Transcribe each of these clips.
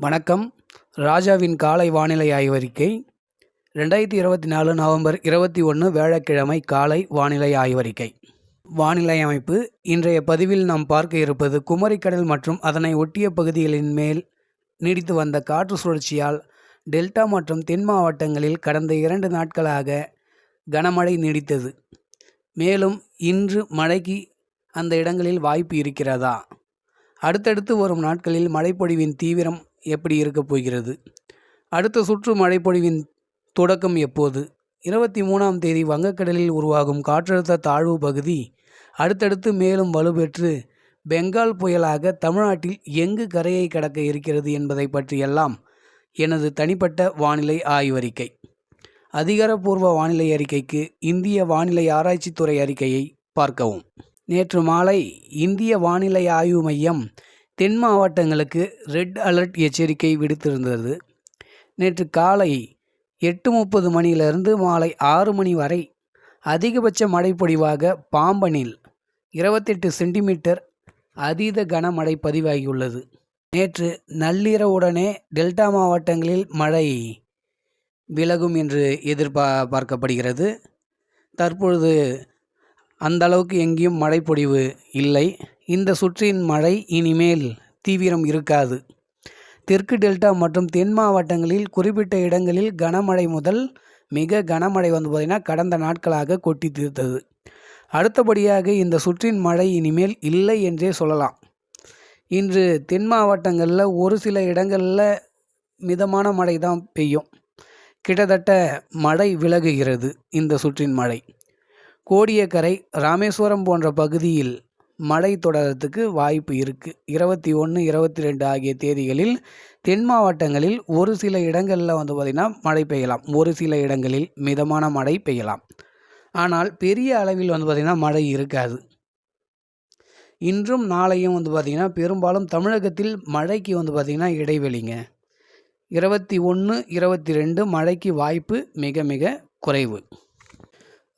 வணக்கம். ராஜாவின் காலை வானிலை ஆய்வறிக்கை. ரெண்டாயிரத்தி இருபத்தி நாலு நவம்பர் இருபத்தி ஒன்று வியாழக்கிழமை காலை வானிலை ஆய்வறிக்கை. வானிலை அமைப்பு. இன்றைய பதிவில் நாம் பார்க்க இருப்பது குமரிக்கடல் மற்றும் அதனை ஒட்டிய பகுதிகளின் மேல் நீடித்து வந்த காற்று சுழற்சியால் டெல்டா மற்றும் தென் மாவட்டங்களில் கடந்த இரண்டு நாட்களாக கனமழை நீடித்தது. மேலும் இன்று மழைக்கு அந்த இடங்களில் வாய்ப்பு இருக்கிறதா? அடுத்தடுத்து வரும் நாட்களில் மழைப்பொழிவின் தீவிரம் எப்படி இருக்கப் போகிறது? அடுத்த சுற்று மழைப்பொழிவின் தொடக்கம் எப்போது? இருபத்தி மூணாம் தேதி வங்கக்கடலில் உருவாகும் காற்றழுத்த தாழ்வு பகுதி அடுத்தடுத்து மேலும் வலுப்பெற்று பெங்கால் புயலாக தமிழ்நாட்டில் எங்கு கரையை கடக்க இருக்கிறது என்பதை பற்றியெல்லாம் எனது தனிப்பட்ட வானிலை ஆய்வறிக்கை. அதிகாரப்பூர்வ வானிலை அறிக்கைக்கு இந்திய வானிலை ஆராய்ச்சித்துறை அறிக்கையை பார்க்கவும். நேற்று மாலை இந்திய வானிலை ஆய்வு மையம் தென் மாவட்டங்களுக்கு ரெட் அலர்ட் எச்சரிக்கை விடுத்திருந்தது. நேற்று காலை எட்டு முப்பது மணியிலிருந்து மாலை ஆறு மணி வரை அதிகபட்ச மழைப்பொழிவாக பாம்பனில் இருபத்தெட்டு சென்டிமீட்டர் அதீத கனமழை பதிவாகியுள்ளது. நேற்று நள்ளிரவுடனே டெல்டா மாவட்டங்களில் மழை விலகும் என்று எதிர்பா பார்க்கப்படுகிறது. தற்பொழுது அந்த அளவுக்கு எங்கேயும் மழைப்பொழிவு இல்லை. இந்த சுற்றின் மழை இனிமேல் தீவிரம் இருக்காது. தெற்கு டெல்டா மற்றும் தென் மாவட்டங்களில் குறிப்பிட்ட இடங்களில் கனமழை முதல் மிக கனமழை வந்து பார்த்திங்கன்னா கடந்த நாட்களாக கொட்டி தீர்த்தது. அடுத்தபடியாக இந்த சுற்றின் மழை இனிமேல் இல்லை என்றே சொல்லலாம். இன்று தென் மாவட்டங்களில் ஒரு சில இடங்களில் மிதமான மழை தான் பெய்யும். கிட்டத்தட்ட மழை விலகுகிறது இந்த சுற்றின் மழை. கோடியக்கரை ராமேஸ்வரம் போன்ற பகுதியில் மழை தொடரத்துக்கு வாய்ப்பு இருக்குது இருபத்தி ஒன்று இருபத்தி ரெண்டு ஆகிய தேதிகளில் தென் மாவட்டங்களில் ஒரு சில இடங்களில் வந்து பார்த்திங்கன்னா மழை பெய்யலாம். ஒரு சில இடங்களில் மிதமான மழை பெய்யலாம். ஆனால் பெரிய அளவில் வந்து பார்த்திங்கன்னா மழை இருக்காது. இன்றும் நாளையும் வந்து பார்த்திங்கன்னா பெரும்பாலும் தமிழகத்தில் மழைக்கு வந்து பார்த்திங்கன்னா இடைவெளிங்க. இருபத்தி ஒன்று இருபத்தி ரெண்டு மழைக்கு வாய்ப்பு மிக மிக குறைவு.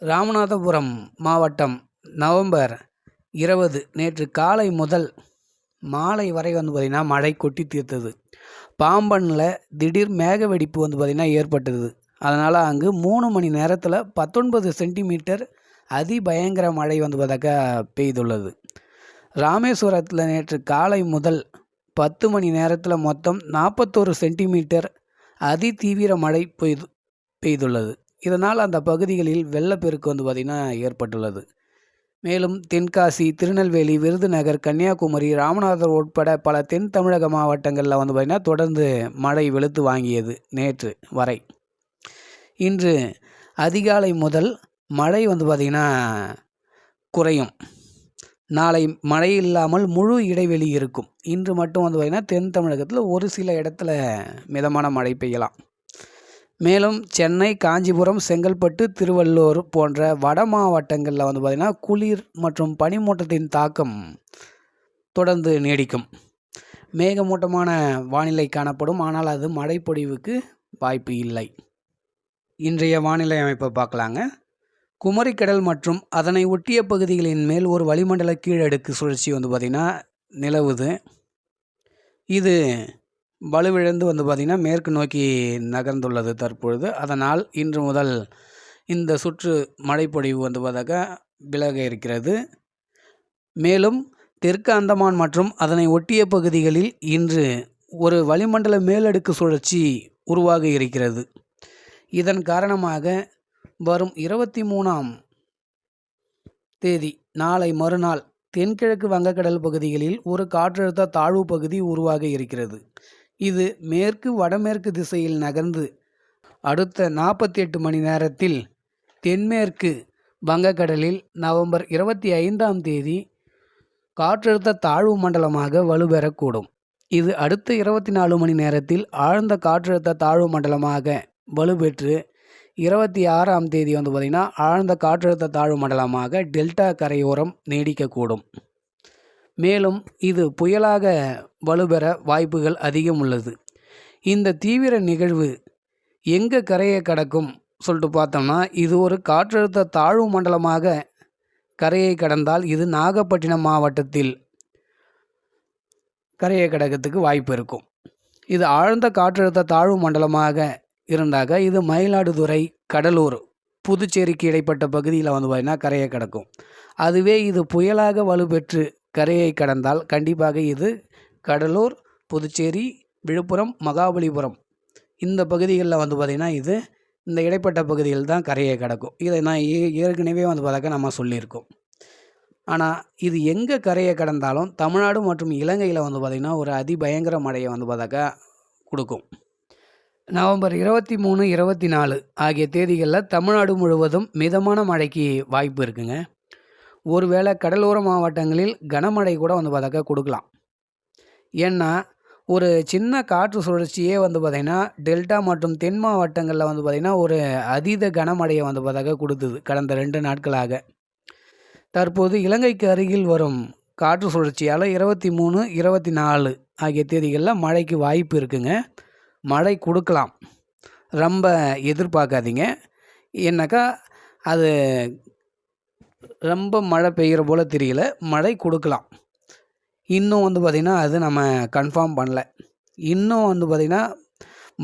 ராமநாதபுரம் மாவட்டம் நவம்பர் இருபது. நேற்று காலை முதல் மாலை வரை வந்து பார்த்திங்கன்னா மழை கொட்டி தீர்த்தது. பாம்பனில் திடீர் மேக வெடிப்பு வந்து பார்த்திங்கன்னா ஏற்பட்டது. அதனால் அங்கு மூணு மணி நேரத்தில் பத்தொன்பது சென்டிமீட்டர் அதிபயங்கர மழை வந்து பார்த்தாக்கா பெய்துள்ளது. ராமேஸ்வரத்தில் நேற்று காலை முதல் பத்து மணி நேரத்தில் மொத்தம் நாற்பத்தோரு சென்டிமீட்டர் அதி தீவிர மழை பெய்து பெய்துள்ளது. இதனால் அந்த பகுதிகளில் வெள்ளப்பெருக்கு வந்து பார்த்திங்கன்னா ஏற்பட்டுள்ளது. மேலும் தென்காசி திருநெல்வேலி விருதுநகர் கன்னியாகுமரி ராமநாதர் உட்பட பல தென் தமிழக மாவட்டங்களில் வந்து பார்த்திங்கன்னா தொடர்ந்து மழை வெளுத்து வாங்கியது நேற்று வரை. இன்று அதிகாலை முதல் மழை வந்து பார்த்திங்கன்னா குறையும். நாளை மழை இல்லாமல் முழு இடைவெளி இருக்கும். இன்று மட்டும் வந்து பார்த்திங்கன்னா தென் தமிழகத்தில் ஒரு சில இடத்துல மிதமான மழை பெய்யலாம். மேலும் சென்னை காஞ்சிபுரம் செங்கல்பட்டு திருவள்ளூர் போன்ற வட மாவட்டங்களில் வந்து பார்த்திங்கன்னா குளிர் மற்றும் பனிமூட்டத்தின் தாக்கம் தொடர்ந்து நீடிக்கும். மேகமூட்டமான வானிலை காணப்படும். ஆனால் அது மழைப்பொழிவுக்கு வாய்ப்பு இல்லை. இன்றைய வானிலை அமைப்பை பார்க்கலாங்க. குமரிக்கடல் மற்றும் அதனை ஒட்டிய பகுதிகளின் மேல் ஒரு வளிமண்டல கீழடுக்கு சுழற்சி வந்து பார்த்திங்கன்னா நிலவுது. இது வலுவிழந்து வந்து பார்த்திங்கன்னா மேற்கு நோக்கி நகர்ந்துள்ளது தற்பொழுது. அதனால் இன்று முதல் இந்த சுற்று மழைப்பொழிவு வந்து பார்த்தாக்கா விலக இருக்கிறது. மேலும் தெற்கு அந்தமான் மற்றும் அதனை ஒட்டிய பகுதிகளில் இன்று ஒரு வளிமண்டல மேலடுக்கு சுழற்சி உருவாக இருக்கிறது. இதன் காரணமாக வரும் இருபத்தி மூணாம் தேதி நாளை மறுநாள் தென்கிழக்கு வங்கக்கடல் பகுதிகளில் ஒரு காற்றழுத்த தாழ்வு பகுதி உருவாக இருக்கிறது. இது மேற்கு வடமேற்கு திசையில் நகர்ந்து அடுத்த நாற்பத்தி எட்டு மணி நேரத்தில் தென்மேற்கு வங்கக்கடலில் நவம்பர் இருபத்தி ஐந்தாம் தேதி காற்றழுத்த தாழ்வு மண்டலமாக வலுப்பெறக்கூடும் இது அடுத்த இருபத்தி நாலு மணி நேரத்தில் ஆழ்ந்த காற்றழுத்த தாழ்வு மண்டலமாக வலுப்பெற்று இருபத்தி ஆறாம் தேதி வந்து பார்த்திங்கன்னா ஆழ்ந்த காற்றழுத்த தாழ்வு மண்டலமாக டெல்டா கரையோரம் நீடிக்கக்கூடும். மேலும் இது புயலாக வலுப்பெற வாய்ப்புகள் அதிகம் உள்ளது. இந்த தீவிர நிகழ்வு எங்கே கரையை கடக்கும் சொல்லிட்டு பார்த்தோம்னா இது ஒரு காற்றழுத்த தாழ்வு மண்டலமாக கரையை கடந்தால் இது நாகப்பட்டினம் மாவட்டத்தில் கரையை கடக்கிறதுக்கு வாய்ப்பு இருக்கும். இது ஆழ்ந்த காற்றழுத்த தாழ்வு மண்டலமாக இருந்தாக்க இது மயிலாடுதுறை கடலூர் புதுச்சேரிக்கு இடைப்பட்ட பகுதியில் வந்து பார்த்திங்கன்னா கரையை கடக்கும். அதுவே இது புயலாக வலுப்பெற்று கரையை கடந்தால் கண்டிப்பாக இது கடலூர் புதுச்சேரி விழுப்புரம் மகாபலிபுரம். இந்த பகுதிகளில் வந்து பார்த்திங்கன்னா இது இந்த இடைப்பட்ட பகுதியில் தான் கரையை கடக்கும். இதை நான் ஏ ஏற்கனவே வந்து பார்த்தாக்க நம்ம சொல்லியிருக்கோம். ஆனால் இது எங்கே கரையை கடந்தாலும் தமிழ்நாடு மற்றும் இலங்கையில் வந்து பார்த்திங்கன்னா ஒரு அதிபயங்கர மழையை வந்து பார்த்தாக்கா கொடுக்கும். நவம்பர் இருபத்தி மூணு இருபத்தி நாலு ஆகிய தேதிகளில் தமிழ்நாடு முழுவதும் மிதமான மழைக்கு வாய்ப்பு இருக்குங்க. ஒருவேளை கடலோர மாவட்டங்களில் கனமழை கூட வந்து பார்த்தாக்கா கொடுக்கலாம். ஏன்னா ஒரு சின்ன காற்று சுழற்சியே வந்து பார்த்திங்கன்னா டெல்டா மற்றும் தென் மாவட்டங்களில் வந்து பார்த்திங்கன்னா ஒரு அதீத கனமழையை வந்து பார்த்தாக்க கொடுத்தது கடந்த ரெண்டு நாட்களாக. தற்போது இலங்கைக்கு அருகில் வரும் காற்று சுழற்சியால் இருபத்தி மூணு இருபத்தி நாலு ஆகிய தேதிகளில் மழைக்கு வாய்ப்பு இருக்குங்க. மழை கொடுக்கலாம். ரொம்ப எதிர்பார்க்காதீங்க. ஏன்னாக்கா அது ரொம்ப மழை பெய்கிற போல் தெரியல. மழை கொடுக்கலாம். இன்னும் வந்து பார்த்திங்கன்னா அது நம்ம கன்ஃபார்ம் பண்ணல. இன்னும் வந்து பார்த்திங்கன்னா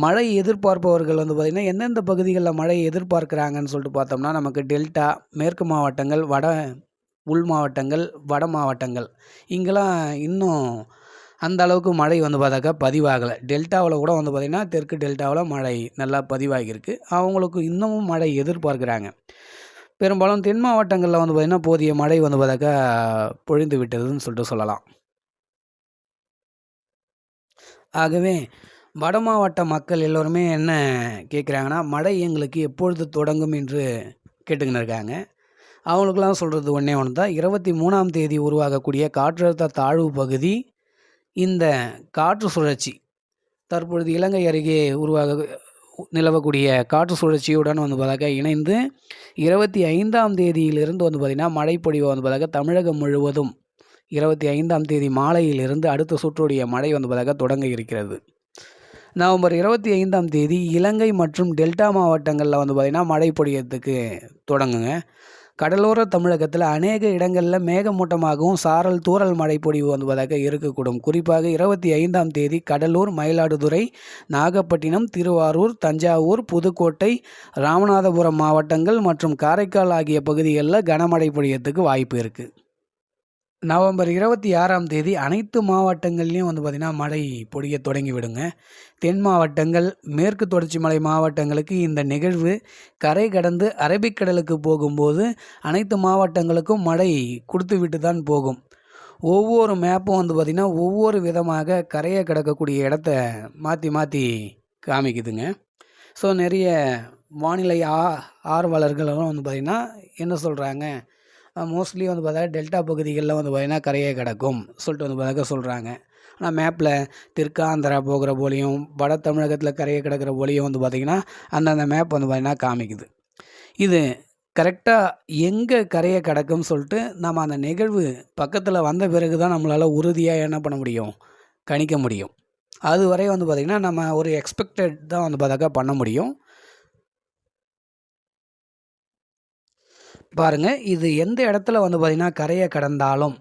மழை எதிர்பார்ப்பவர்கள் வந்து பார்த்திங்கன்னா எந்தெந்த பகுதிகளில் மழை எதிர்பார்க்குறாங்கன்னு சொல்லிட்டு பார்த்தோம்னா நமக்கு டெல்டா மேற்கு மாவட்டங்கள் வட உள் மாவட்டங்கள் வட மாவட்டங்கள். இங்கெல்லாம் இன்னும் அந்த அளவுக்கு மழை வந்து பார்த்தாக்கா பதிவாகலை. டெல்டாவில் கூட வந்து பார்த்திங்கன்னா தெற்கு டெல்டாவில் மழை நல்லா பதிவாகியிருக்கு. அவங்களுக்கு இன்னமும் மழை எதிர்பார்க்குறாங்க. பெரும்பாலும் தென் மாவட்டங்களில் வந்து பார்த்திங்கன்னா போதிய மழை வந்து பார்த்தாக்கா பொழிந்து விட்டதுன்னு சொல்லிட்டு சொல்லலாம். ஆகவே வட மாவட்ட மக்கள் எல்லோருமே என்ன கேட்குறாங்கன்னா மழை எங்களுக்கு எப்பொழுது தொடங்கும் என்று கேட்டுக்கின்னு இருக்காங்க அவங்களுக்கெல்லாம் சொல்கிறது ஒன்றே ஒன்று தான் இருபத்தி மூணாம் தேதி உருவாகக்கூடிய காற்றழுத்த தாழ்வு பகுதி இந்த காற்று சுழற்சி தற்பொழுது இலங்கை அருகே உருவாக நிலவக்கூடிய காற்று சுழற்சியுடன் வந்து பார்த்தாக்க இணைந்து இருபத்தி ஐந்தாம் தேதியிலிருந்து வந்து பார்த்திங்கன்னா மழைப்பொழிவு வந்து பார்த்தாக்க தமிழகம் முழுவதும் இருபத்தி ஐந்தாம் தேதி மாலையிலிருந்து அடுத்த சுற்றுடைய மழை வந்து பார்த்தாக்க தொடங்க இருக்கிறது. நவம்பர் இருபத்தி ஐந்தாம் தேதி இலங்கை மற்றும் டெல்டா மாவட்டங்களில் வந்து பார்த்திங்கன்னா மழை பொழியத்துக்கு தொடங்குங்க. கடலோர தமிழகத்தில் அநேக இடங்களில் மேகமூட்டமாகவும் சாரல் தூறல் மழை பொழிவு வந்துவதாக இருக்கக்கூடும். குறிப்பாக இருபத்தி ஐந்தாம் தேதி கடலூர் மயிலாடுதுறை நாகப்பட்டினம் திருவாரூர் தஞ்சாவூர் புதுக்கோட்டை ராமநாதபுரம் மாவட்டங்கள் மற்றும் காரைக்கால் ஆகிய பகுதிகளில் கனமழை பொழியத்துக்கு வாய்ப்பு இருக்குது நவம்பர் இருபத்தி ஆறாம் தேதி அனைத்து மாவட்டங்கள்லேயும் வந்து பார்த்திங்கன்னா மழை பொழிய தொடங்கி விடுங்க தென் மாவட்டங்கள் மேற்கு தொடர்ச்சி மலை மாவட்டங்களுக்கு இந்த நிகழ்வு கரை கடந்து அரபிக்கடலுக்கு போகும்போது அனைத்து மாவட்டங்களுக்கும் மழை கொடுத்து விட்டு தான் போகும். ஒவ்வொரு மேப்பும் வந்து பார்த்திங்கன்னா ஒவ்வொரு விதமாக கரையை கிடக்கக்கூடிய இடத்த மாற்றி மாற்றி காமிக்குதுங்க. ஸோ நிறைய வானிலை ஆ ஆர்வலர்களும் வந்து பார்த்திங்கன்னா என்ன சொல்கிறாங்க மோஸ்ட்லி வந்து பார்த்தா டெல்டா பகுதிகளில் வந்து பார்த்திங்கன்னா கரையே கிடக்கும் சொல்லிட்டு வந்து பார்த்தாக்க சொல்கிறாங்க ஆனால் மேப்பில் தெற்காந்திரா போகிற போலியும் வட தமிழகத்தில் கரையை கிடக்கிற போலியும் வந்து பார்த்திங்கன்னா அந்தந்த மேப் வந்து பார்த்திங்கன்னா காமிக்குது. இது கரெக்டாக எங்கே கரையை கிடக்கும்னு சொல்லிட்டு நம்ம அந்த நிகழ்வு பக்கத்தில் வந்த பிறகு தான் நம்மளால் உறுதியாக என்ன பண்ண முடியும்? கணிக்க முடியும். அதுவரை வந்து பார்த்திங்கன்னா நம்ம ஒரு எக்ஸ்பெக்டட் தான் வந்து பார்த்தாக்கா பண்ண முடியும். பாருங்கள் இது எந்த இடத்துல வந்து பார்த்திங்கன்னா கரையை கடந்தாலும்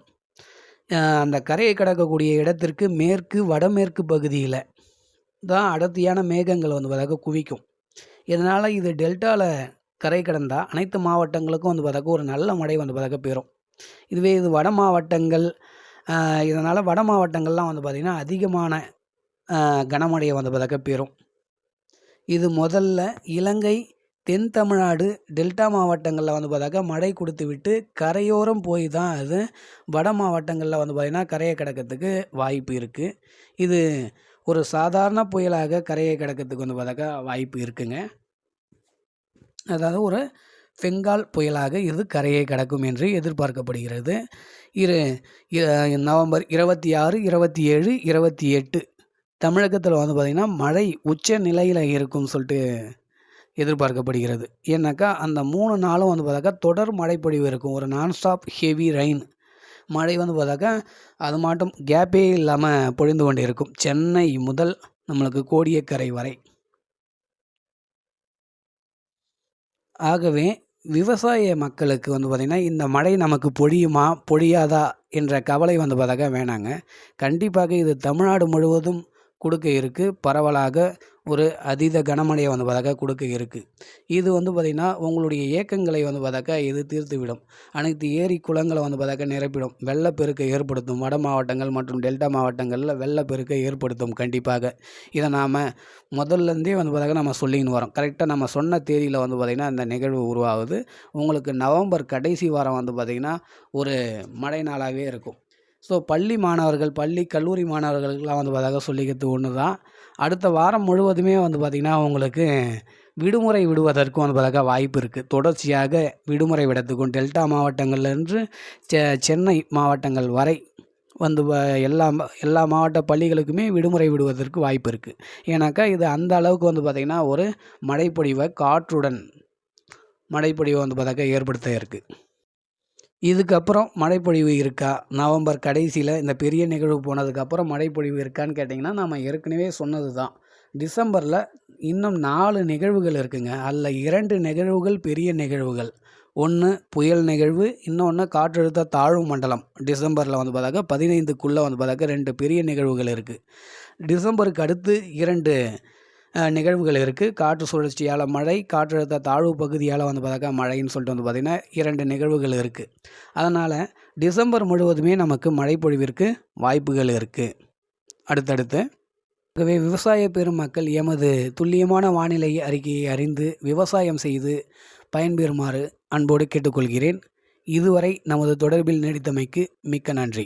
அந்த கரையை கடக்கக்கூடிய இடத்திற்கு மேற்கு வடமேற்கு பகுதியில் தான் அடர்த்தியான மேகங்கள் வந்து பார்த்தாக்க குவிக்கும். இதனால் இது டெல்டாவில் கரை கடந்தால் அனைத்து மாவட்டங்களுக்கும் வந்து பார்த்தாக்க ஒரு நல்ல மழை வந்து பார்த்தாக்க பெறும் இதுவே இது வட மாவட்டங்கள் இதனால் வட மாவட்டங்கள்லாம் வந்து பார்த்திங்கன்னா அதிகமான கனமழையை வந்து பார்த்தாக்க பெறும் இது முதல்ல இலங்கை தென் தமிழ்நாடு டெல்டா மாவட்டங்களில் வந்து பார்த்தாக்கா மழை கொடுத்து விட்டு கரையோரம் போய் தான் அது வட மாவட்டங்களில் வந்து பார்த்திங்கன்னா கரையை கிடக்கிறதுக்கு வாய்ப்பு இருக்குது இது ஒரு சாதாரண புயலாக கரையை கிடக்கிறதுக்கு வந்து பார்த்தாக்கா வாய்ப்பு இருக்குங்க. அதாவது ஒரு பெங்கால் புயலாக இது கரையை கடக்கும் என்று எதிர்பார்க்கப்படுகிறது. இரு நவம்பர் இருபத்தி ஆறு இருபத்தி ஏழு இருபத்தி எட்டு தமிழகத்தில் வந்து பார்த்திங்கன்னா மழை உச்ச நிலையில் இருக்கும்னு சொல்லிட்டு எதிர்பார்க்கப்படுகிறது. ஏன்னாக்கா அந்த மூணு நாளும் வந்து பார்த்தாக்கா தொடர் மழைப்பொழிவு இருக்கும். ஒரு நான்ஸ்டாப் ஹெவி ரெயின் மழை வந்து பார்த்தாக்கா அது மாட்டும் கேப்பே இல்லாமல் பொழிந்து கொண்டு இருக்கும் சென்னை முதல் நம்மளுக்கு கோடியக்கரை வரை. ஆகவே விவசாய மக்களுக்கு வந்து பார்த்திங்கன்னா இந்த மழை நமக்கு பொழியுமா பொழியாதா என்ற கவலை வந்து பார்த்தாக்கா வேணாங்க. கண்டிப்பாக இது தமிழ்நாடு முழுவதும் கொடுக்க இருக்குது பரவலாக ஒரு அதீத கனமழையை வந்து பார்த்தாக்கா கொடுக்க இருக்குது இது வந்து பார்த்திங்கன்னா உங்களுடைய ஏக்கங்களை வந்து பார்த்தாக்கா இது தீர்த்துவிடும். அனைத்து ஏரி குளங்களை வந்து பார்த்தாக்கா நிரப்பிடும். வெள்ளப்பெருக்கை ஏற்படுத்தும். வட மாவட்டங்கள் மற்றும் டெல்டா மாவட்டங்களில் வெள்ளப்பெருக்கை ஏற்படுத்தும் கண்டிப்பாக. இதை நாம் முதல்லேருந்தே வந்து பார்த்தாக்கா நம்ம சொல்லின்னு வரோம். கரெக்டாக நம்ம சொன்ன தேதியில் வந்து பார்த்திங்கன்னா அந்த நிகழ்வு உருவாகுது. உங்களுக்கு நவம்பர் கடைசி வாரம் வந்து பார்த்திங்கன்னா ஒரு மழை நாளாகவே இருக்கும். ஸோ பள்ளி மாணவர்கள் பள்ளி கல்லூரி மாணவர்களுக்கெலாம் வந்து பார்த்தாக்கா சொல்லிக்கிறது ஒன்று தான் அடுத்த வாரம் முழுவதுமே வந்து பார்த்திங்கன்னா உங்களுக்கு விடுமுறை விடுவதற்கும் வந்து பார்த்தாக்கா வாய்ப்பு இருக்குது தொடர்ச்சியாக விடுமுறை விடத்துக்கும் டெல்டா மாவட்டங்கள்லேருந்து செ சென்னை மாவட்டங்கள் வரை வந்து வ எல்லா எல்லா மாவட்ட பள்ளிகளுக்குமே விடுமுறை விடுவதற்கு வாய்ப்பு இருக்குது ஏன்னாக்கா இது அந்த அளவுக்கு வந்து பார்த்திங்கன்னா ஒரு மழைப்பொழிவை காற்றுடன் மழைப்பொழிவை வந்து பார்த்தாக்கா ஏற்படுத்த இருக்குது இதுக்கப்புறம் மழைப்பொழிவு இருக்கா? நவம்பர் கடைசியில் இந்த பெரிய நிகழ்வு போனதுக்கப்புறம் மழைப்பொழிவு இருக்கான்னு கேட்டிங்கன்னா நம்ம ஏற்கனவே சொன்னது தான் டிசம்பரில் இன்னும் நாலு நிகழ்வுகள் இருக்குங்க. அதில் இரண்டு நிகழ்வுகள் பெரிய நிகழ்வுகள். ஒன்று புயல் நிகழ்வு இன்னொன்று காற்றழுத்த தாழ்வு மண்டலம். டிசம்பரில் வந்து பார்த்தாக்கா பதினைந்துக்குள்ளே வந்து பார்த்தாக்கா ரெண்டு பெரிய நிகழ்வுகள் இருக்குது டிசம்பருக்கு அடுத்து இரண்டு நிகழ்வுகள் இருக்குது காற்று சுழற்சியால் மழை காற்றழுத்த தாழ்வு பகுதியால் வந்து பார்த்தாக்கா மழைன்னு சொல்லிட்டு வந்து பார்த்திங்கன்னா இரண்டு நிகழ்வுகள் இருக்குது அதனால் டிசம்பர் முழுவதுமே நமக்கு மழைப்பொழிவிற்கு வாய்ப்புகள் இருக்குது அடுத்தடுத்து ஆகவே விவசாய பெருமக்கள் எமது துல்லியமான வானிலை அறிக்கையை அறிந்து விவசாயம் செய்து பயன்பெறுமாறு அன்போடு கேட்டுக்கொள்கிறேன். இதுவரை நமது தொடர்பில் நீடித்தமைக்கு மிக்க நன்றி.